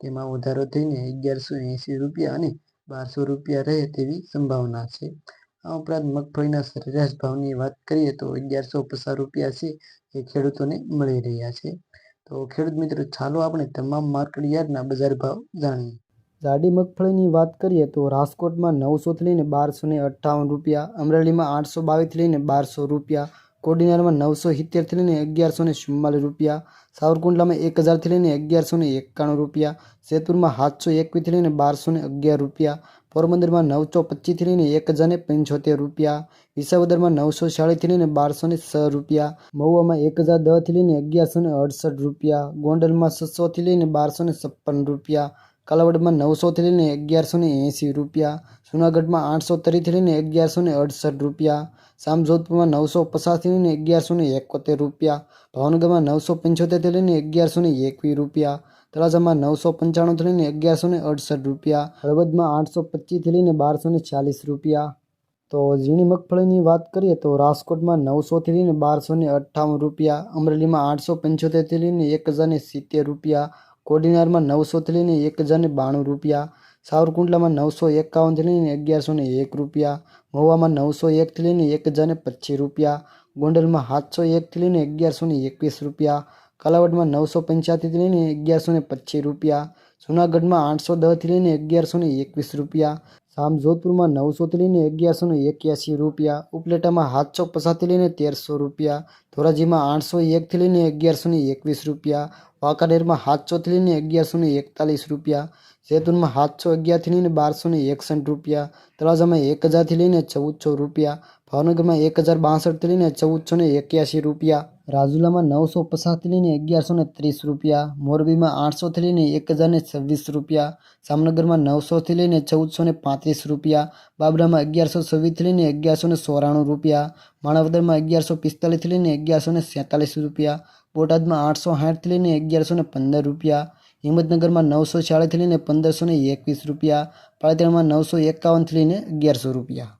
તેમાં વધારો થઈને અગિયારસો એંસી રૂપિયા અને બારસો રૂપિયા રહે તેવી સંભાવના છે. આ ઉપરાંત મગફળીના સરેરાશ ભાવની વાત કરીએ તો અગિયારસો પચાસ રૂપિયા છે એ ખેડૂતોને મળી રહ્યા છે. તો ખેડૂત મિત્રો, ચાલો આપણે તમામ માર્કેટ યાર્ડના બજાર ભાવ જાણીએ. જાડી મગફળીની વાત કરીએ તો રાજકોટમાં નવસોથી લઈને બારસો અઠ્ઠાવન રૂપિયા, અમરેલીમાં આઠસો બાવીસથી લઈને બારસો રૂપિયા કોડીનારમાં નવસો સિત્તેરથી લઈને અગિયારસો ને ચુમ્માલીસ રૂપિયા, સાવરકુંડલામાં એક હજારથી લઈને અગિયારસો ને એકાણું રૂપિયા જેતપુરમાં સાતસો એકવીસથી લઈને બારસો ને અગિયાર રૂપિયા, પોરબંદરમાં નવસો પચીસથી લઈને એક હજાર ને પંચોતેર રૂપિયા, વિસાવદરમાં નવસો ચાળીસથી લઈને બારસો ને છ રૂપિયા, મહુવામાં એક હજાર દસથી લઈને અગિયારસો ને અડસઠ રૂપિયા, ગોંડલમાં છસોથી લઈને બારસો ને છપ્પન રૂપિયા કાલાવડમાં નવસોથી લઈને અગિયારસો ને એંસી રૂપિયા, જુનાગઢમાં આઠસો ત્રીસથી લઈને અગિયારસો ને અડસઠ રૂપિયા સામજોધપુરમાં નવસો પચાસથી લઈને અગિયારસો ને એકોતેર રૂપિયા, ભાવનગરમાં નવસો પંચોતેરથી લઈને અગિયારસો ને એકવીસ રૂપિયા, તળાજામાં નવસો પંચાણુંથી લઈને અગિયારસો ને અડસઠ રૂપિયા, હળવદમાં આઠસો પચીસથી લઈને બારસો ને ચાલીસ રૂપિયા. તો ઝીણી મગફળીની વાત કરીએ તો રાજકોટમાં નવસોથી લઈને બારસો ને અઠ્ઠાવન રૂપિયા, અમરેલીમાં આઠસો પંચોતેરથી લઈને એક હજાર સિત્તેર રૂપિયા કોડીનારમાં નવસોથી લઈને એક હજારને બાણું રૂપિયા, સાવરકુંડલામાં નવસો એકાવનથી લઈને અગિયારસો ને એક રૂપિયા, મહુવામાં નવસો એકથી લઈને એક હજારને પચીસ રૂપિયા, ગોંડલમાં સાતસો એકથી લઈને અગિયારસો ને એકવીસ રૂપિયા, કાલાવડમાં નવસો પંચ્યાસીથી લઈને અગિયારસો ને પચીસ રૂપિયા, જુનાગઢમાં આઠસો દસથી લઈને અગિયારસો ને એકવીસ રૂપિયા જામજોધપુરમાં નવસોથી લઈને અગિયારસોને એક્યાસી રૂપિયા, ઉપલેટામાં સાતસો પચાસથી લઈને તેરસો રૂપિયા, ધોરાજીમાં આઠસો એકથી લઈને અગિયારસોને એકવીસ રૂપિયા, વાંકાનેરમાં સાતસોથી લઈને અગિયારસોને એકતાલીસ રૂપિયા, જૈતુનમાં સાતસો અગિયારથી લઈને બારસોને એકસઠ રૂપિયા, તળાજામાં એક હજારથી લઈને ચૌદસો રૂપિયા, ભાવનગરમાં એક હજાર બાસઠથી લઈને ચૌદસો ને એક્યાસી રૂપિયા રાજુલામાં નવસો પચાસથી લઈને અગિયારસો ને ત્રીસ રૂપિયા, મોરબીમાં આઠસોથી લઈને એક હજારને છવ્વીસ રૂપિયા, જામનગરમાં નવસોથી લઈને ચૌદસો ને પાંત્રીસ રૂપિયા, બાબરામાં અગિયારસો છવ્વીસથી લઈને અગિયારસો ને ચોરાણું રૂપિયા, માણાવદરમાં અગિયારસો પિસ્તાલીસથી લઈને અગિયારસો ને સેતાલીસ રૂપિયા, બોટાદમાં આઠસો સાઠથી લઈને અગિયારસો ને પંદર રૂપિયા, હિંમતનગરમાં નવસો ચાળીસથી લઈને પંદરસો ને એકવીસ રૂપિયા પાળીતાણામાં નવસો એકાવનથી લઈને અગિયારસો રૂપિયા.